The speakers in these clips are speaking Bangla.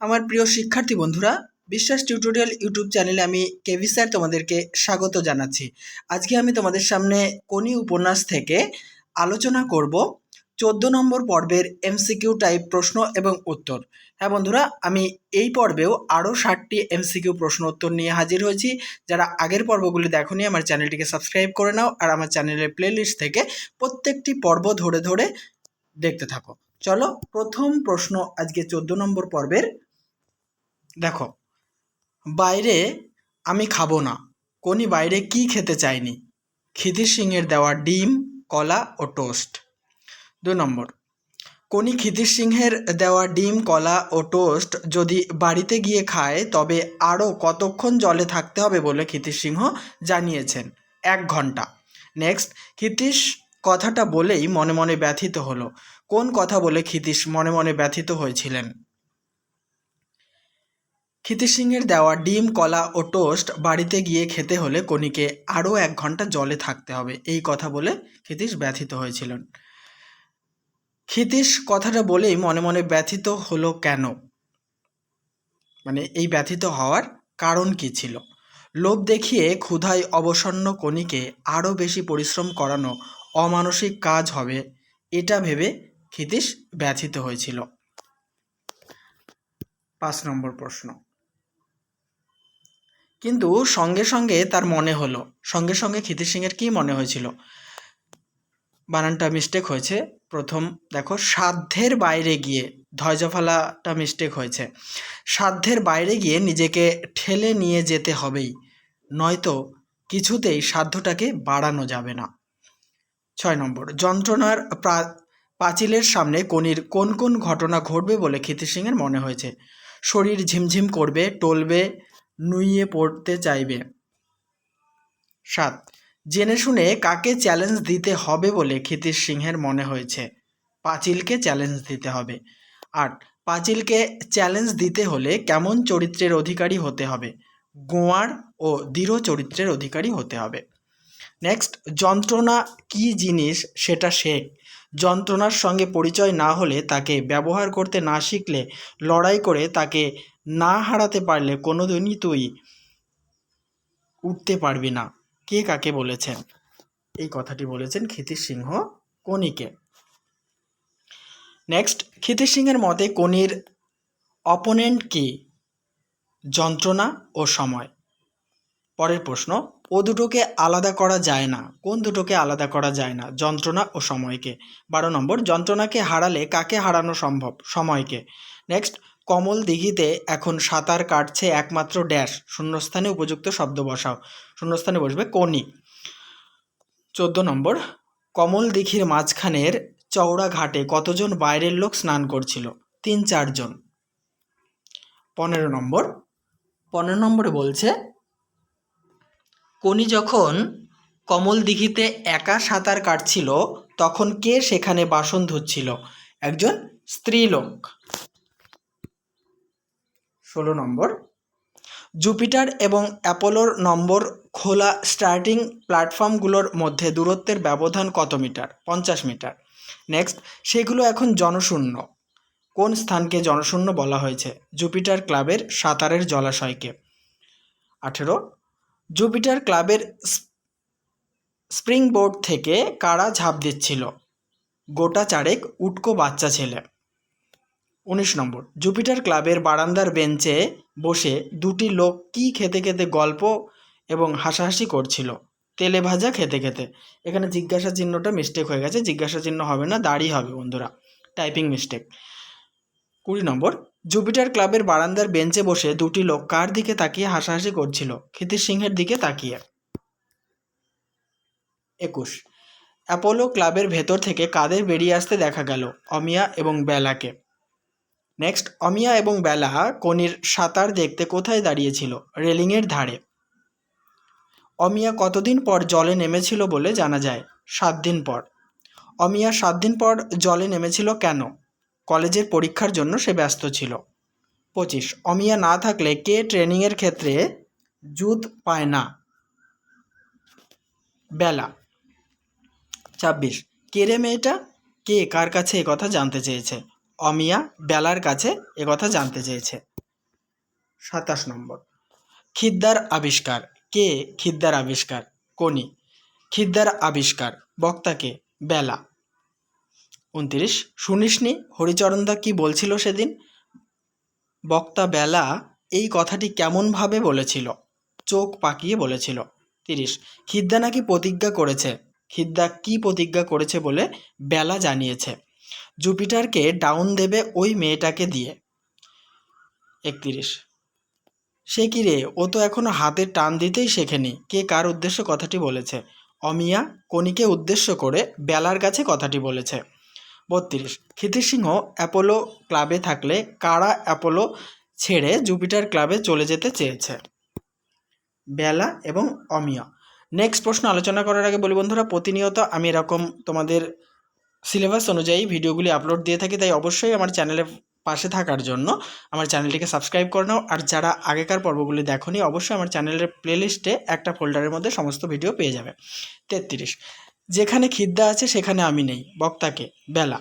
আমার প্রিয় শিক্ষার্থী বন্ধুরা, বিশ্বাস টিউটোরিয়াল ইউটিউব চ্যানেলে আমি কেভি স্যার তোমাদেরকে স্বাগত জানাচ্ছি। আজকে আমি তোমাদের সামনে কোনি উপন্যাস থেকে আলোচনা করব চোদ্দ নম্বর পর্বের এমসিকিউ টাইপ প্রশ্ন এবং উত্তর। হ্যাঁ বন্ধুরা, আমি এই পর্বেও আরও ষাটটি এমসিকিউ প্রশ্ন উত্তর নিয়ে হাজির হয়েছি। যারা আগের পর্বগুলি দেখোনি, আমার চ্যানেলটিকে সাবস্ক্রাইব করে নাও আর আমার চ্যানেলের প্লেলিস্ট থেকে প্রত্যেকটি পর্ব ধরে ধরে দেখতে থাকো। চলো, প্রথম প্রশ্ন আজকে চোদ্দ নম্বর পর্বের দেখো, বাইরে আমি খাব না। কোনি বাইরে কি খেতে চায়নি? খিদির সিংয়ের দেওয়া ডিম, কলা ও টোস্ট। দু নম্বর, কোনি খিদির সিংহের দেওয়া ডিম, কলা ও টোস্ট যদি বাড়িতে গিয়ে খায়, তবে আরও কতক্ষণ জলে থাকতে হবে বলে ক্ষিতিশ সিংহ জানিয়েছেন। এক ঘণ্টা। নেক্সট, ক্ষিতীশ কথাটা বলেই মনে মনে ব্যথিত হলো। কোন কথা বলে ক্ষিতীশ মনে মনে ব্যথিত হয়েছিলেন? ক্ষিতি সিংয়ের দেওয়া ডিম, কলা ও টোস্ট বাড়িতে গিয়ে খেতে হলে কনিকে আরও এক ঘণ্টা জলে থাকতে হবে, এই কথা বলে ক্ষিতীশ ব্যথিত হয়েছিলেন। ক্ষিতীশ কথাটা বলেই মনে মনে ব্যথিত হলো কেন? মানে এই ব্যথিত হওয়ার কারণ কি ছিল? লোভ দেখিয়ে ক্ষুধায় অবসন্ন কনিকে আরও বেশি পরিশ্রম করানো অমানসিক কাজ হবে, এটা ভেবে ক্ষিতীশ ব্যথিত হয়েছিল। পাঁচ নম্বর প্রশ্ন। কিন্তু সঙ্গে সঙ্গে তার মনে হলো। সঙ্গে সঙ্গে ক্ষিতির সিংয়ের কী মনে হয়েছিল? বানানটা মিস্টেক হয়েছে। প্রথম দেখো, সাধ্যের বাইরে গিয়ে ধৈর্যফালাটা মিস্টেক হয়েছে। সাধ্যের বাইরে গিয়ে নিজেকে ঠেলে নিয়ে যেতে হবেই, নয়তো কিছুতেই সাধ্যটাকে বাড়ানো যাবে না। ছয় নম্বর, যন্ত্রণার পাঁচিলের সামনে কনির কোন কোন ঘটনা ঘটবে বলে ক্ষিতির সিংয়ের মনে হয়েছে? শরীর ঝিমঝিম করবে, টলবে নুইয়ে পড়তে চাইবে। সাত। জেনে শুনে কাকে চ্যালেঞ্জ দিতে হবে বলে ক্ষিতিশ সিংহের মনে হয়েছে। পাঁচিলকে চ্যালেঞ্জ দিতে হবে। আট। পাঁচিলকে চ্যালেঞ্জ দিতে হলে কেমন চরিত্রের অধিকারী হতে হবে? গোয়ার ও দৃঢ় চরিত্রের অধিকারী হতে হবে। নেক্সট। যন্ত্রণা কি জিনিস সেটা শেখ। যন্ত্রণার সঙ্গে পরিচয় না হলে তাকে ব্যবহার করতে না শিখলে, লড়াই করে তাকে না হারাতে পারলে কোনো দিনই তুই উঠতে পারবি না। কে কাকে বলেছেন? এই কথাটি বলেছেন ক্ষিতির সিংহ কনিকে নেক্সট ক্ষিতির সিংহের মতে কনির অপোনেন্ট কি? যন্ত্রণা ও সময়। পরের প্রশ্ন, ও দুটোকে আলাদা করা যায় না। কোন দুটোকে আলাদা করা যায় না? যন্ত্রণা ও সময়কে। বারো নম্বর, যন্ত্রণাকে হারালে কাকে হারানো সম্ভব? সময়কে। নেক্সট কমল দিঘিতে এখন সাঁতার কাটছে একমাত্র ড্যাশ। শূন্যস্থানে উপযুক্ত শব্দ বসাও। শূন্যস্থানে বসবে কোনি চোদ্দ নম্বর। কমল দিঘির মাঝখানের চওড়া ঘাটে কতজন বাইরের লোক স্নান করছিল? তিন চারজন পনেরো নম্বর। পনেরো নম্বরে বলছে কনি যখন কমল দিঘিতে একা সাঁতার কাটছিল, তখন কে সেখানে বাসন ধুচ্ছিল? একজন স্ত্রীলোক। ষোলো নম্বর। জুপিটার এবং অ্যাপোলোর নম্বর খোলা স্টার্টিং প্ল্যাটফর্মগুলোর মধ্যে দূরত্বের ব্যবধান কত মিটার? পঞ্চাশ মিটার। নেক্সট সেগুলো এখন জনশূন্য। কোন স্থানকে জনশূন্য বলা হয়েছে? জুপিটার ক্লাবের সাঁতারের জলাশয়কে। আঠেরো, জুপিটার ক্লাবের স্প্রিং বোর্ড থেকে কারা ঝাঁপ দিচ্ছিল? গোটা চারেক উটকো বাচ্চা ছেলে। উনিশ নম্বর। জুপিটার ক্লাবের বারান্দার বেঞ্চে বসে দুটি লোক কি খেতে খেতে গল্প এবং হাসাহাসি করছিল। তেলে ভাজা খেতে খেতে। এখানে জিজ্ঞাসা চিহ্নটা মিস্টেক হয়ে গেছে। জিজ্ঞাসা চিহ্ন হবে না, দাড়ি হবে বন্ধুরা। টাইপিং মিস্টেক কুড়ি নম্বর। জুপিটার ক্লাবের বারান্দার বেঞ্চে বসে দুটি লোক কার দিকে তাকিয়ে হাসাহাসি করছিল? ক্ষিতির সিংহের দিকে তাকিয়ে। একুশ। অ্যাপোলো ক্লাবের ভেতর থেকে কাদের বেরিয়ে আসতে দেখা গেল? অমিয়া এবং বেলাকে। নেক্সট অমিয়া এবং বেলা কনির সাঁতার দেখতে কোথায় দাঁড়িয়েছিল? রেলিংয়ের ধারে। অমিয়া কতদিন পর জলে নেমেছিল বলে জানা যায়, সাত দিন পর। অমিয়া সাত দিন পর জলে নেমেছিল কেন? কলেজের পরীক্ষার জন্য সে ব্যস্ত ছিল। পঁচিশ, অমিয়া না থাকলে কে ট্রেনিংয়ের ক্ষেত্রে জুত পায় না? বেলা। ছাব্বিশ, কে রে মেয়েটা? কে কার কাছে কথা জানতে চেয়েছে? অমিয়া বেলার কাছে একথা জানতে চেয়েছে। সাতাশ নম্বর। খিদ্দার আবিষ্কার। কে খিদ্দার আবিষ্কার? কোনি। খিদ্দার আবিষ্কার। বক্তাকে বেলা। উনত্রিশ। শুনিসনি হরিচরণদা কি বলছিল সেদিন? বক্তা বেলা এই কথাটি কেমনভাবে বলেছিল? চোখ পাকিয়ে বলেছিল। তিরিশ। খিদ্দা নাকি প্রতিজ্ঞা করেছে? খিদ্দা কি প্রতিজ্ঞা করেছে বলে বেলা জানিয়েছে। জুপিটারকে ডাউন দেবে ওই মেয়েটাকে দিয়ে। একত্রিশ। সে কি রে? ও তো এখনও হাতে টান দিতেই শেখেনি। কে কার উদ্দেশ্য কথাটি বলেছে? অমিয়া কনিকে উদ্দেশ্য করে বেলার কাছে কথাটি বলেছে। বত্রিশ। ক্ষিতির সিংহ অ্যাপোলো ক্লাবে থাকলে কারা অ্যাপোলো ছেড়ে জুপিটার ক্লাবে চলে যেতে চেয়েছে? বেলা এবং অমিয়া। নেক্সট প্রশ্ন আলোচনা করার আগে বলি বন্ধুরা, প্রতিনিয়ত আমি এরকম তোমাদের সিলেবাস অনুযায়ী ভিডিওগুলি আপলোড দিয়ে থাকি, তাই অবশ্যই আমার চ্যানেলের পাশে থাকার জন্য আমার চ্যানেলটিকে সাবস্ক্রাইব করে নাও। আর যারা আগেকার পর্বগুলি দেখোনি, অবশ্যই আমার চ্যানেলের প্লেলিস্টে একটা ফোল্ডারের মধ্যে সমস্ত ভিডিও পেয়ে যাবে। তেত্রিশ, যেখানে খিদ্দা আছে সেখানে আমি নেই। বক্তাকে, বেলা।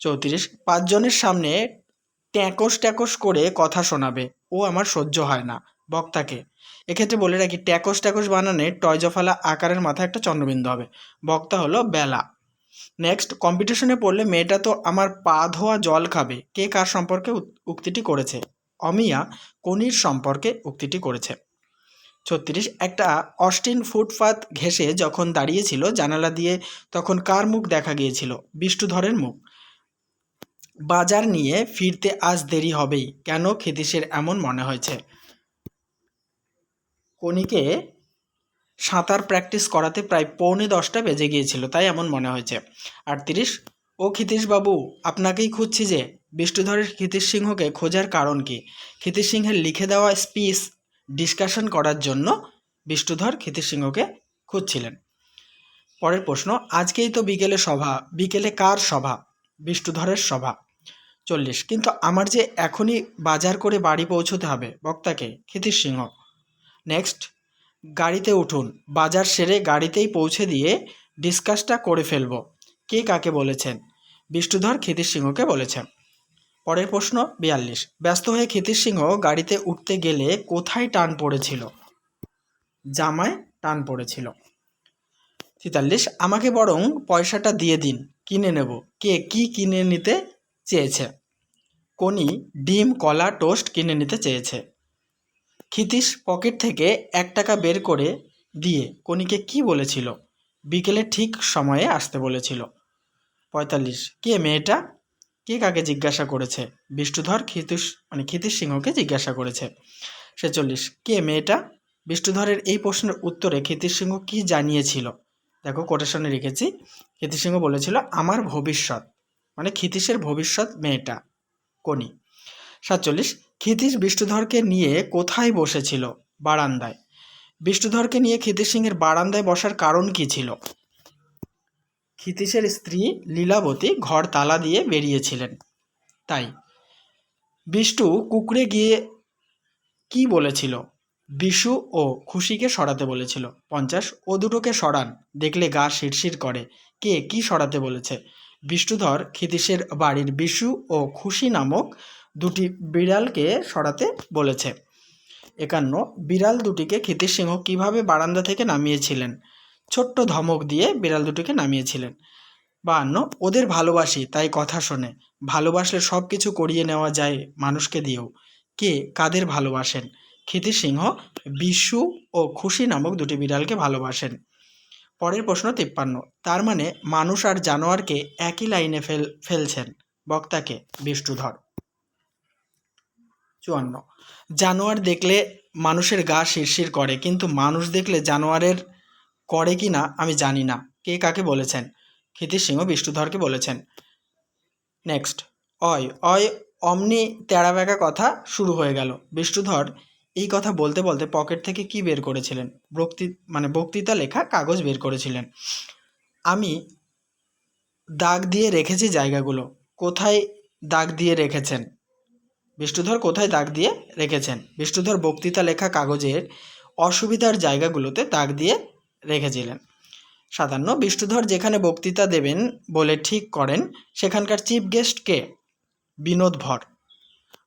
চৌত্রিশ, পাঁচজনের সামনে ট্যাকস ট্যাকস করে কথা শোনাবে। ও আমার সহ্য হয় না। বক্তাকে, এক্ষেত্রে বলে রাখি, ট্যাকস ট্যাকস বানানে টয়জফালা আকারের মাথায় একটা চন্দ্রবিন্দু হবে। বক্তা হলো বেলা। নেক্সট কম্পিটিশনে পড়লে মেয়েটা তো আমার পা ধোয়া জল খাবে। কে কার সম্পর্কে উক্তিটি করেছে? অমিয়া কনির সম্পর্কে উক্তিটি করেছে? ছত্রিশ, একটা অস্টিন ফুটপাত ঘেঁষে যখন দাঁড়িয়েছিল জানালা দিয়ে, তখন কার মুখ দেখা গিয়েছিল? বিষ্ণুধরের মুখ। বাজার নিয়ে ফিরতে আজ দেরি হবেই। কেন ক্ষিতীশের এমন মনে হয়েছে? কনিকে সাঁতার প্র্যাকটিস করাতে প্রায় পৌনে দশটা বেজে গিয়েছিল, তাই এমন মনে হয়েছে। আটত্রিশ ও ক্ষিতীশ বাবু আপনাকেই খুঁজছি যে, বিষ্ণুধরের ক্ষিতীশ সিংহকে খোঁজার কারণ কি? ক্ষিতীশ সিংহের লিখে দেওয়া স্পিচ ডিসকাশন করার জন্য বিষ্ণুধর ক্ষিতীশ সিংহকে খুঁজছিলেন। পরের প্রশ্ন, আজকেই তো বিকেলে সভা, বিকেলে কার সভা? বিষ্ণুধরের সভা। চল্লিশ, কিন্তু আমার যে এখনই বাজার করে বাড়ি পৌঁছতে হবে, বক্তাকে ক্ষিতীশ সিংহ নেক্সট গাড়িতে উঠুন। বাজার সেরে গাড়িতেই পৌঁছে দিয়ে ডিসকাসটা করে ফেলব। কে কাকে বলেছেন? বিষ্ণুধর ক্ষিতির সিংহকে বলেছেন। পরের প্রশ্ন বিয়াল্লিশ। ব্যস্ত হয়ে ক্ষিতির সিংহ গাড়িতে উঠতে গেলে কোথায় টান পড়েছিল? জামায় টান পড়েছিল। তেতাল্লিশ। আমাকে বরং পয়সাটা দিয়ে দিন, কিনে নেব। কে কি কিনে নিতে চেয়েছে? কোনি ডিম, কলা, টোস্ট কিনে নিতে চেয়েছে। ক্ষিতীশ পকেট থেকে এক টাকা বের করে দিয়ে কনিকে কি বলেছিল? বিকেলে ঠিক সময়ে আসতে বলেছিল। পঁয়তাল্লিশ। কে মেয়েটা? কে কাকে জিজ্ঞাসা করেছে? বিষ্ণুধর ক্ষিতুষ মানে ক্ষিতীশ সিংহকে জিজ্ঞাসা করেছে। ছেচল্লিশ। কে মেয়েটা? বিষ্ণুধরের এই প্রশ্নের উত্তরে ক্ষিতীশ সিংহ কি জানিয়েছিল? দেখো কোটেশনে রেখেছি। ক্ষিতীশ সিংহ বলেছিল, আমার ভবিষ্যৎ। মানে ক্ষিতীশের ভবিষ্যৎ মেয়েটা কোনি সাতচল্লিশ, ক্ষিতীশ বিষ্ণুধরকে নিয়ে কোথায় বসেছিল? বারান্দায়। বিষ্ণুধরকে নিয়ে ক্ষিতীশ সিংহের বারান্দায় বসার কারণ কি ছিল? ক্ষিতীশের স্ত্রী লীলাবতী ঘর তালা দিয়ে বেরিয়েছিলেন। তাই বিষ্ণু কুকড়ে গিয়ে কি বলেছিল? বিশু ও খুশিকে সরাতে বলেছিল। পঞ্চাশ, ও দুটোকে সরান, দেখলে গা শিরশির করে। কে কি সরাতে বলেছে? বিষ্ণুধর ক্ষিতীশের বাড়ির বিশু ও খুশি নামক দুটি বিড়ালকে সরাতে বলেছে। একান্ন, বিড়াল দুটিকে ক্ষিতীশ সিংহ কীভাবে বারান্দা থেকে নামিয়েছিলেন? ছোট্ট ধমক দিয়ে বিড়াল দুটিকে নামিয়েছিলেন। বাহান্ন, ওদের ভালোবাসি, তাই কথা শোনে। ভালোবাসলে সব কিছু করিয়ে নেওয়া যায় মানুষকে দিয়েও। কে, কাদের ভালোবাসেন? ক্ষিতীশ সিংহ, বিশু ও খুশি নামক দুটি বিড়ালকে ভালোবাসেন। পরের প্রশ্ন তিপ্পান্ন, তার মানে মানুষ আর জানোয়ারকে একই লাইনে ফেল, ফেলছেন। বক্তাকে, বিষ্ণুধর। চুয়ান্ন। জানোয়ার দেখলে মানুষের গা শিরশির করে, কিন্তু মানুষ দেখলে জানোয়ারের করে কি না, আমি জানি না। কে কাকে বলেছেন? ক্ষিতির সিংহ, বিষ্ণুধরকে বলেছেন। নেক্সট। অয় অয়, অমনি তেড়া বেঁকা কথা শুরু হয়ে গেল। বিষ্ণুধর এই কথা বলতে বলতে পকেট থেকে কি বের করেছিলেন? বক্তৃ মানে বক্তৃতা লেখা কাগজ বের করেছিলেন। আমি দাগ দিয়ে রেখেছি জায়গাগুলো। কোথায় দাগ দিয়ে রেখেছেন? বিষ্ণুধর কোথায় দাগ দিয়ে রেখেছেন? বিষ্ণুধর বক্তৃতা লেখা কাগজের অসুবিধার জায়গাগুলোতে দাগ দিয়ে রেখেছিলেন। সাতান্ন বিষ্ণুধর যেখানে বক্তৃতা দেবেন বলে ঠিক করেন সেখানকার চিফ গেস্ট কে? বিনোদ ভর।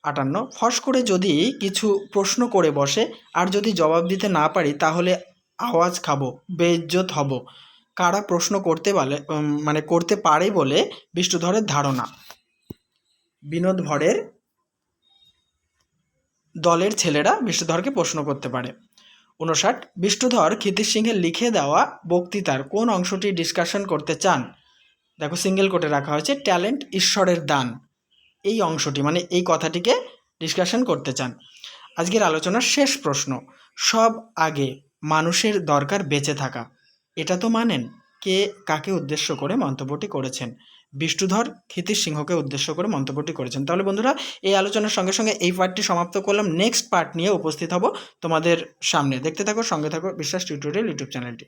আটান্ন ফস করে যদি কিছু প্রশ্ন করে বসে আর যদি জবাব দিতে না পারি তাহলে আওয়াজ খাব বেজ্জত হব। কারা প্রশ্ন করতে উম, মানে করতে পারে বলে বিষ্ণুধরের ধারণা। বিনোদ ভরের দলের ছেলেরা বিষ্ণুধরকে প্রশ্ন করতে পারে। উনষাট বিষ্ণুধর ক্ষিতির সিংহের লিখে দেওয়া বক্তৃতার কোন অংশটি ডিসকাশন করতে চান? দেখো সিঙ্গেল কোটে রাখা হয়েছে ট্যালেন্ট ঈশ্বরের দান। এই অংশটি মানে এই কথাটিকে ডিসকাশন করতে চান। আজকের আলোচনার শেষ প্রশ্ন, সব আগে মানুষের দরকার বেঁচে থাকা। এটা তো মানেন কে কাকে উদ্দেশ্য করে মন্তব্যটি করেছেন। বিষ্ণুধর ক্ষিতির সিংহকে উদ্দেশ্য করে মন্তব্যটি করেছেন। তাহলে বন্ধুরা, এই আলোচনার সঙ্গে সঙ্গে এই পার্টটি সমাপ্ত করলাম। নেক্সট পার্ট নিয়ে উপস্থিত হব তোমাদের সামনে। দেখতে থাকো, সঙ্গে থাকো, বিশ্বাস টিউটোরিয়াল ইউটিউব চ্যানেলটি।